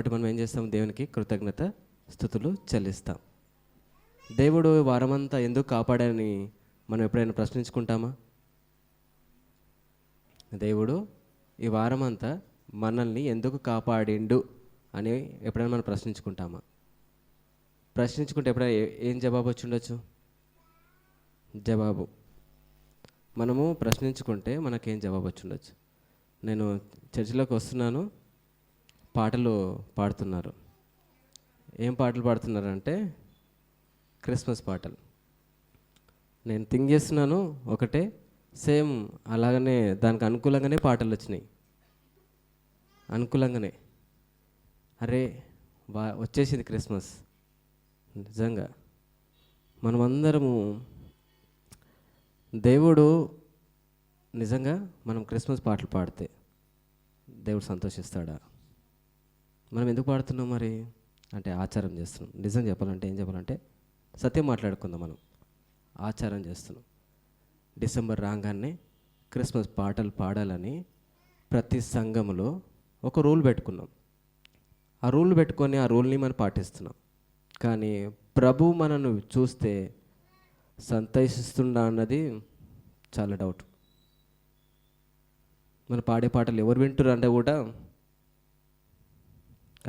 కాబట్టి మనం ఏం చేస్తాం? దేవునికి కృతజ్ఞత స్థుతులు చెల్లిస్తాం. దేవుడు వారమంతా ఎందుకు కాపాడని మనం ఎప్పుడైనా ప్రశ్నించుకుంటామా? దేవుడు ఈ వారమంతా మనల్ని ఎందుకు కాపాడిండు అని ఎప్పుడైనా మనం ప్రశ్నించుకుంటామా? ప్రశ్నించుకుంటే ఎప్పుడైనా ఏ- ఏం జవాబు వచ్చి ఉండొచ్చు? జవాబు. మనము ప్రశ్నించుకుంటే మనకేం జవాబు వచ్చి ఉండొచ్చు? నేను చర్చిలోకి వస్తున్నాను. పాటలు పాడుతున్నారు. ఏం పాటలు పాడుతున్నారంటే క్రిస్మస్ పాటలు. నేను థింక్ చేస్తున్నాను ఒకటే సేమ్ అలాగనే దానికి అనుకూలంగానే పాటలు వచ్చినాయి. అనుకూలంగానే. అరే వా వచ్చేసింది క్రిస్మస్. నిజంగా. మనమందరము దేవుడు నిజంగా మనం క్రిస్మస్ పాటలు పాడితే దేవుడు సంతోషిస్తాడా? మనం ఎందుకు పాడుతున్నాం మరి? అంటే ఆచారం చేస్తున్నాం. నిజం చెప్పాలంటే ఏం చెప్పాలంటే సత్యం మాట్లాడుకుందాం మనం. ఆచారం చేస్తున్నాం. డిసెంబర్ రాగానే క్రిస్మస్ పాటలు పాడాలని ప్రతి సంఘములో ఒక రూల్ పెట్టుకున్నాం. ఆ రూల్ పెట్టుకొని ఆ రూల్ని మనం పాటిస్తున్నాం. కానీ ప్రభు మనను చూస్తే సంతోషిస్తుండా అన్నది చాలా డౌట్. మన పాడే పాటలు ఎవరు వింటారు అంటే కూడా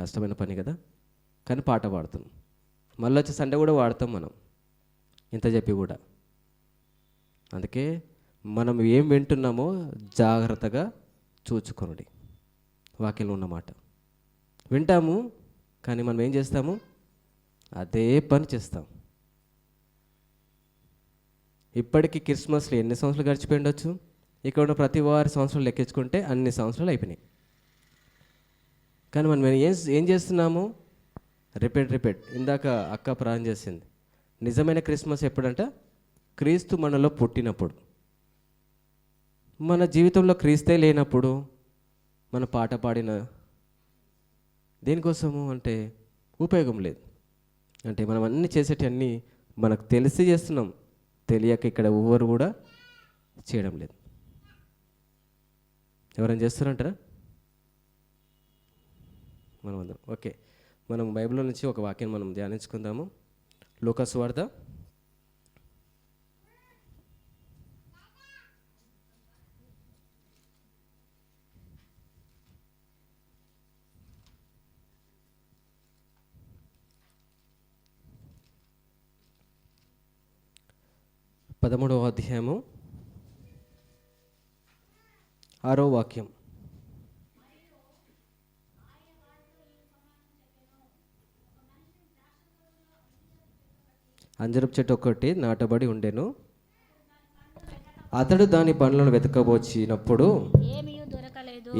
కష్టమైన పని కదా? కానీ పాట పాడుతున్నాం. మళ్ళీ వచ్చే సండే కూడా వాడతాం మనం. ఇంత చెప్పి కూడా. అందుకే మనం ఏం వింటున్నామో జాగ్రత్తగా చూచుకొనుడి. వాక్యంలో ఉన్నమాట. వింటాము కానీ మనం ఏం చేస్తాము? అదే పని చేస్తాం. ఇప్పటికీ క్రిస్మస్లో ఎన్ని సంవత్సరాలు గడిచిపోయి ఉండొచ్చు ఇక్కడ ఉన్న ప్రతి వారి సంవత్సరాలు లెక్కించుకుంటే అన్ని సంవత్సరాలు అయిపోయినాయి. కానీ మనం ఏం ఏం చేస్తున్నాము? Repeat repeat. ఇందాక అక్క ప్రాణం చేసింది. నిజమైన క్రిస్మస్ ఎప్పుడంట? క్రీస్తు మనలో పుట్టినప్పుడు. మన జీవితంలో క్రీస్తే లేనప్పుడు మన పాట పాడిన దేనికోసము అంటే ఉపయోగం లేదు. అంటే మనం అన్ని చేసేటన్నీ మనకు తెలిసి చేస్తున్నాం. తెలియక ఇక్కడ ఎవరు కూడా చేయడం లేదు. ఎవరైనా చేస్తారంటారా? మనం అందరం ఓకే. మనం బైబిల్లో నుంచి ఒక వాక్యం మనం ధ్యానించుకుందాము. లోకస్ వార్త. పదమూడవ అధ్యాయము. ఆరో వాక్యం. అంజరపు చెట్టు ఒకటి నాటబడి ఉండెను. అతడు దాని పండ్లను వెతకబోచినప్పుడు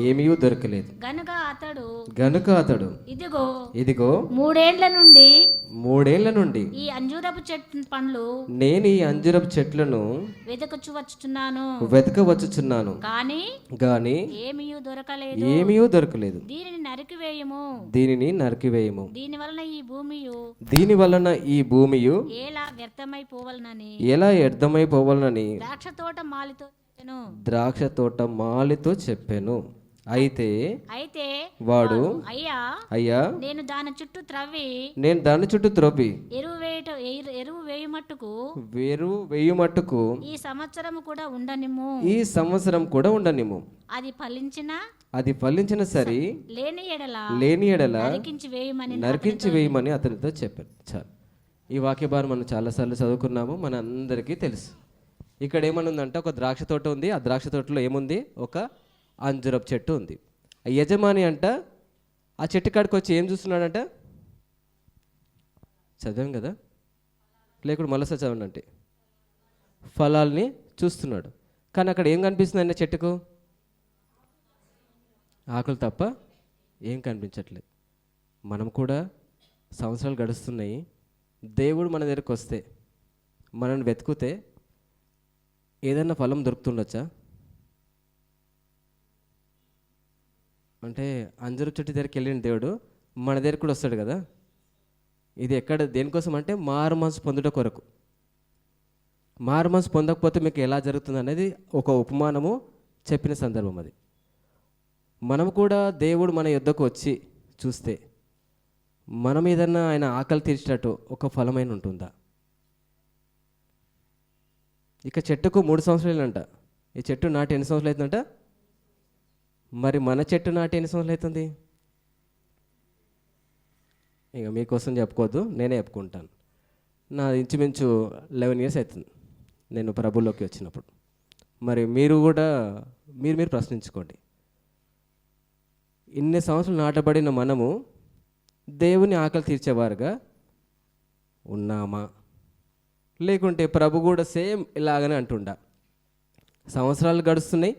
ఏమీ దొరకలేదు. గనుక అతడు గనుక అతడు ఇదిగో ఇదిగో మూడేండ్ల నుండి మూడేళ్ళ నుండి ఈ అంజూరపు చెట్టు పండ్లు నేను ఈ అంజరపు చెట్లను వెతకచ్చు వచ్చుచున్నాను వెతకవచ్చుచున్నాను కానీ గాని ఏమీ దొరకలేదు. ఏమీ దొరకలేదు. దీనిని నరికివేయము. దీనిని నరికివేయము. దీని వలన ఈ భూమియు దీని వలన ఈ భూమియు ఎలా వ్యర్థమైపోవలనని. ఎలా వ్యర్థమైపోవాలని ద్రాక్ష తోట మాలితో చెప్పెను. ద్రాక్ష తోట మాలితో చెప్పాను. అయితే అయితే వాడు అయ్యా అయ్యా నేను దాని చుట్టూ త్రవ్వి నేను దాని చుట్టూ త్రోపి ఎరువు వేయట ఎరు- ఎరువు వేయుమట్టుకు వేరు వెయ్యి మట్టుకు ఈ సంవత్సరము కూడా ఉండనిమ్ము. ఈ సంవత్సరం కూడా ఉండనిము అది ఫలించిన అది ఫలించిన సరి లేని ఎడల లేని ఎడల నరికించి వేయమని నరికించి వేయమని అతనితో చెప్పాను చాలు ఈ వాక్య భారం మనం చాలాసార్లు చదువుకున్నాము మన అందరికీ తెలుసు. ఇక్కడ ఏమనుందంటే ఒక ద్రాక్ష తోట ఉంది ఆ ద్రాక్ష తోటలో ఏముంది? ఒక అంజురపు చెట్టు ఉంది. ఆ యజమాని అంట ఆ చెట్టు కాడికి వచ్చి ఏం చూస్తున్నాడంట? చదివాం కదా? లేకుండా మళ్ళీ చదవండి అంటే. ఫలాల్ని చూస్తున్నాడు. కానీ అక్కడ ఏం కనిపిస్తుంది అన్న చెట్టుకు? ఆకులు తప్ప ఏం కనిపించట్లేదు. మనం కూడా సంవత్సరాలు గడుస్తున్నాయి. దేవుడు మన దగ్గరకు వస్తే మనల్ని వెతుకుతే ఏదైనా ఫలం దొరుకుతుండొచ్చా? అంటే అంజరు చెట్టు దగ్గరికి వెళ్ళిన దేవుడు మన దగ్గర కూడా వస్తాడు కదా? ఇది ఎక్కడ దేనికోసం అంటే మారు మనసు పొందుట కొరకు. మారు మనసు పొందకపోతే మీకు ఎలా జరుగుతుంది అనేది ఒక ఉపమానము చెప్పిన సందర్భం అది. మనం కూడా దేవుడు మన యుద్ధకు వచ్చి చూస్తే మనం ఏదన్నా ఆయన ఆకలి తీర్చినట్టు ఒక ఫలమైన ఉంటుందా? ఇక చెట్టుకు మూడు సంవత్సరాలు అంట ఈ చెట్టు నాటి ఎన్ని సంవత్సరాలు అవుతుందంట మరి మన చెట్టు నాటి ఎన్ని సంవత్సరాలు అవుతుంది? ఇక మీకోసం చెప్పుకోవద్దు నేనే చెప్పుకుంటాను. నా ఇంచుమించు లెవెన్ ఇయర్స్ అవుతుంది నేను ప్రభుల్లోకి వచ్చినప్పుడు. మరి మీరు కూడా మీరు మీరు ప్రశ్నించుకోండి. ఇన్ని సంవత్సరాలు నాటబడిన మనము దేవుని ఆకలి తీర్చేవారుగా ఉన్నామా? లేకుంటే ప్రభు కూడా సేమ్ ఇలాగనే అంటుండ. సంవత్సరాలు గడుస్తున్నాయి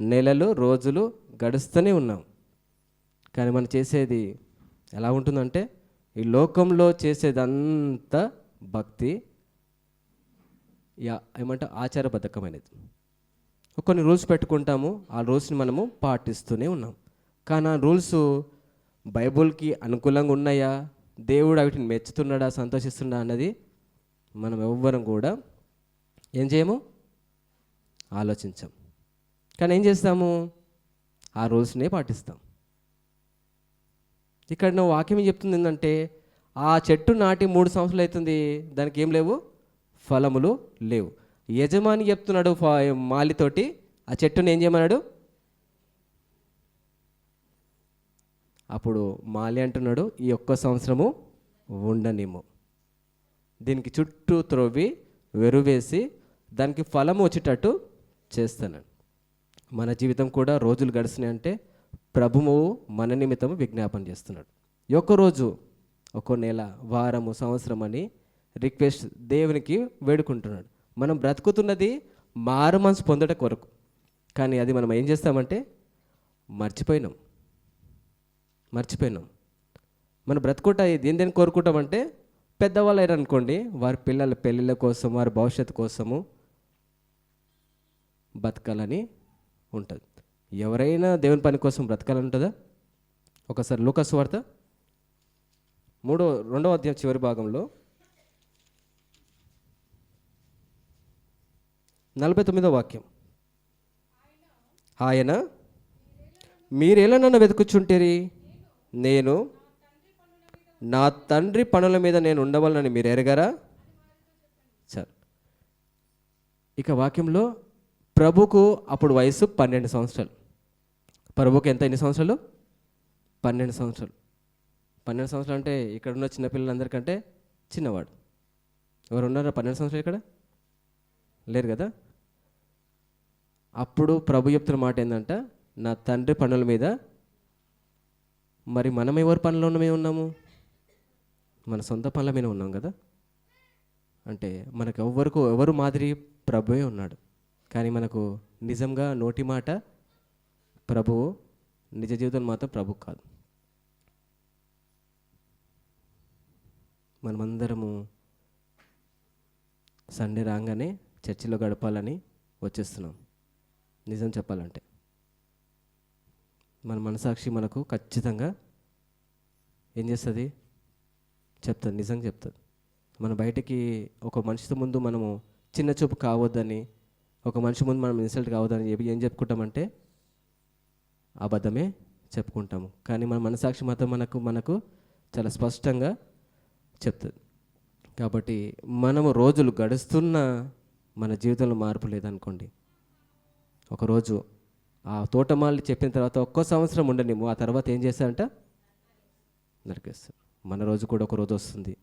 నెలలు రోజులు గడుస్తూనే ఉన్నాం. కానీ మనం చేసేది ఎలా ఉంటుందంటే ఈ లోకంలో చేసేదంతా భక్తి యా ఏమంటే ఆచారబద్ధకమైనది. కొన్ని రూల్స్ పెట్టుకుంటాము ఆ రూల్స్ని మనము పాటిస్తూనే ఉన్నాం. కానీ ఆ రూల్స్ బైబుల్కి అనుకూలంగా ఉన్నాయా? దేవుడు వాటిని మెచ్చుతున్నాడా సంతోషిస్తున్నాడా అన్నది మనం ఎవ్వరం కూడా ఏం చేయము? ఆలోచించాం కానీ ఏం చేస్తాము? ఆ రూల్స్నే పాటిస్తాం. ఇక్కడ నువ్వు వాక్యం చెప్తుంది ఏంటంటే ఆ చెట్టు నాటి మూడు సంవత్సరాలు అవుతుంది దానికి ఏం లేవు? ఫలములు లేవు. యజమాని చెప్తున్నాడు మాలితోటి ఆ చెట్టుని ఏం చేయమన్నాడు? అప్పుడు మాలి అంటున్నాడు ఈ ఒక్క సంవత్సరము ఉండనిము దీనికి చుట్టూ త్రవ్వి వెరువేసి దానికి ఫలము వచ్చేటట్టు చేస్తాను మన జీవితం కూడా రోజులు గడిచినాయంటే ప్రభువు మన నిమిత్తం విజ్ఞాపన చేస్తున్నాడు. ఒక్కరోజు రోజు ఒక్కో నెల వారము సంవత్సరం అని రిక్వెస్ట్ దేవునికి వేడుకుంటున్నాడు. మనం బ్రతుకుతున్నది మారు మనసు పొందట కొరకు. కానీ అది మనం ఏం చేస్తామంటే మర్చిపోయినాం. మర్చిపోయినాం. మనం బ్రతుకుట దేని దేని కోరుకుంటామంటే పెద్దవాళ్ళు అయ్యారు అనుకోండి వారి పిల్లల పెళ్ళిళ్ళ కోసం వారి భవిష్యత్తు కోసము బతకాలని ఉంటుంది. ఎవరైనా దేవుని పని కోసం బ్రతకాలంటుందా ఒకసారి లూకస్ వార్త మూడో రెండవ అధ్యాయం చివరి భాగంలో నలభై తొమ్మిదో వాక్యం. ఆయన మీరెలా నన్ను వెతుకుచుంటేరి? నేను నా తండ్రి పనుల మీద నేను ఉండవాలని మీరు ఎరగరా? సార్ ఇక వాక్యంలో ప్రభుకు అప్పుడు వయసు పన్నెండు సంవత్సరాలు. ప్రభుకి ఎంత ఎన్ని సంవత్సరాలు? పన్నెండు సంవత్సరాలు. పన్నెండు సంవత్సరాలు అంటే ఇక్కడ ఉన్న చిన్నపిల్లలందరికంటే చిన్నవాడు. ఎవరు ఉన్నారా? పన్నెండు సంవత్సరాలు ఇక్కడ? లేరు కదా? అప్పుడు ప్రభు చెప్తున్న మాట ఏంటంట నా తండ్రి పనుల మీద మరి మనం ఎవరి పనులు ఉన్నమే ఉన్నాము? మన సొంత పనుల మీద ఉన్నాం కదా? అంటే మనకు ఎవరికి ఎవరు మాదిరి ప్రభువే ఉన్నాడు. కానీ మనకు నిజంగా నోటి మాట ప్రభువు నిజ జీవితం మాత్రం ప్రభు కాదు. మనమందరము సండే రాగానే చర్చిలో గడపాలని వచ్చేస్తున్నాం. నిజం చెప్పాలంటే మన మనసాక్షి మనకు ఖచ్చితంగా ఏం చేస్తుంది? చెప్తుంది నిజంగా చెప్తుంది. మన బయటికి ఒక మనిషితో ముందు మనము చిన్న చూపు కావద్దని ఒక మనిషి ముందు మనం ఇన్సల్ట్ కావద్దని చెప్పి ఏం చెప్పుకుంటామంటే అబద్ధమే చెప్పుకుంటాము. కానీ మన మనసాక్షి మాత్రం మనకు మనకు చాలా స్పష్టంగా చెప్తుంది. కాబట్టి మనము రోజులు గడుస్తున్న మన జీవితంలో మార్పు లేదనుకోండి. ఒకరోజు ఆ తోటమాలి చెప్పిన తర్వాత ఒక్కో సంవత్సరం ఉండనిము ఆ తర్వాత ఏం చేస్తారంట? నరికేస్తారు. మన రోజు కూడా ఒక రోజు వస్తుంది.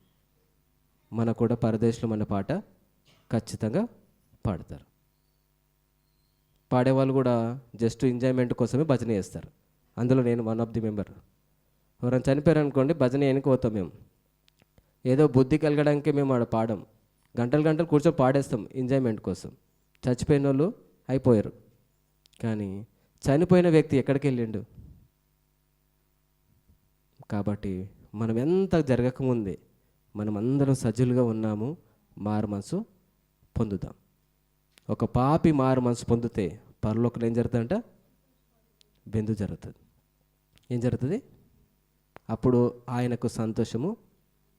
మన కూడా పరదేశంలో మన పాట ఖచ్చితంగా పాడతారు. పాడేవాళ్ళు కూడా జస్ట్ ఎంజాయ్మెంట్ కోసమే భజన చేస్తారు. అందులో నేను వన్ ఆఫ్ ది మెంబర్ ఎవరైనా చనిపోయారు అనుకోండి భజన పోతాం మేము. ఏదో బుద్ధి కలగడానికి మేము ఆడ పాడం. గంటలు గంటలు కూర్చొని పాడేస్తాం ఎంజాయ్మెంట్ కోసం. చచ్చిపోయిన వాళ్ళు అయిపోయారు. కానీ చనిపోయిన వ్యక్తి ఎక్కడికి వెళ్ళిండు? కాబట్టి మనం ఎంత జరగకముందే మనం అందరం సజ్జులుగా ఉన్నాము. మారు మనసు పొందుదాం. ఒక పాపి మారు మనసు పొందితే పరలోకలు ఏం జరుగుతుందంట? బెందు జరుగుతుంది. ఏం జరుగుతుంది? అప్పుడు ఆయనకు సంతోషము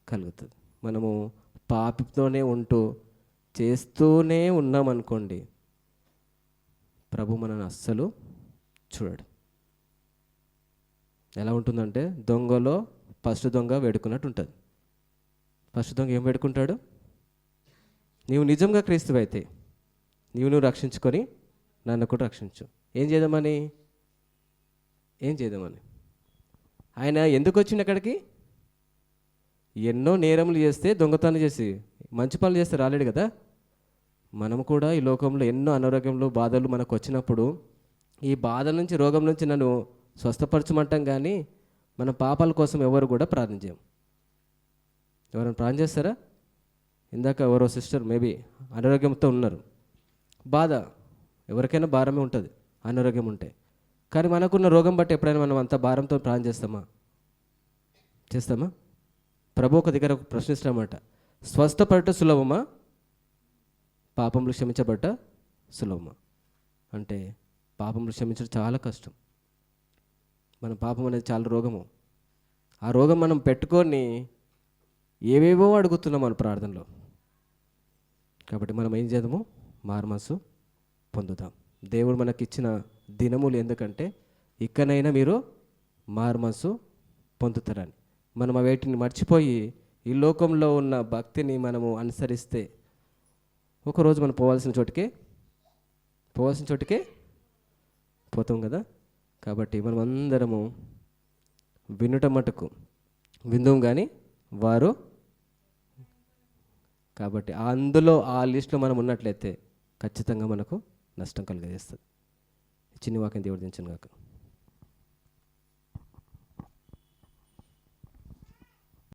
కలుగుతుంది. మనము పాపితోనే ఉంటూ చేస్తూనే ఉన్నామనుకోండి ప్రభు మనను అస్సలు చూడడు. ఎలా ఉంటుందంటే దొంగలో ఫస్ట్ దొంగ వేడుకున్నట్టు ఉంటుంది. ఫస్ట్ దొంగ ఏం వేడుకుంటాడు? నీవు నిజంగా క్రీస్తువైతే నీవు నువ్వు రక్షించుకొని నన్ను కూడా రక్షించు. ఏం చేద్దామని? ఏం చేద్దామని? ఆయన ఎందుకు వచ్చిండు అక్కడికి? ఎన్నో నేరములు చేస్తే దొంగతనం చేసి మంచి పనులు చేస్తే రాలేడు కదా? మనం కూడా ఈ లోకంలో ఎన్నో అనారోగ్యంలో బాధలు మనకు వచ్చినప్పుడు ఈ బాధల నుంచి రోగం నుంచి నన్ను స్వస్థపరచమంటాం కానీ మన పాపాల కోసం ఎవరు కూడా ప్రార్థించాం ఎవరైనా ప్రార్థన చేస్తారా? ఇందాక ఎవరో సిస్టర్ మేబీ అనారోగ్యంతో ఉన్నారు. బాధ. ఎవరికైనా భారమే ఉంటుంది అనారోగ్యం ఉంటే. కానీ మనకున్న రోగం బట్టి ఎప్పుడైనా మనం అంత భారంతో ప్రాణం చేస్తామా? చేస్తామా? ప్రభు ఒక దగ్గర ప్రశ్నిస్తామట స్వస్థపడట సులభమా? పాపములు క్షమించబడ్డ సులభమా? అంటే పాపములు క్షమించడం చాలా కష్టం. మన పాపం అనేది చాలా రోగము. ఆ రోగం మనం పెట్టుకొని ఏవేవో అడుగుతున్నాం మన ప్రార్థనలో. కాబట్టి మనం ఏం చేద్దాము? మారుమనసు పొందుదాం. దేవుడు మనకిచ్చిన దినములు ఎందుకంటే ఇక్కడైనా మీరు మారుమనసు పొందుతారని. మనం వేటిని మర్చిపోయి ఈ లోకంలో ఉన్న భక్తిని మనము అనుసరిస్తే ఒకరోజు మనం పోవాల్సిన చోటికే పోవాల్సిన చోటికే పోతాం కదా? కాబట్టి మనం అందరము వినుట మటుకు విందుం కానీ వారు. కాబట్టి అందులో ఆ లిస్టులో మనం ఉన్నట్లయితే ఖచ్చితంగా మనకు నష్టం కలిగజేస్తుంది. చిన్ని వాక్యం దేవుడు దించను కాక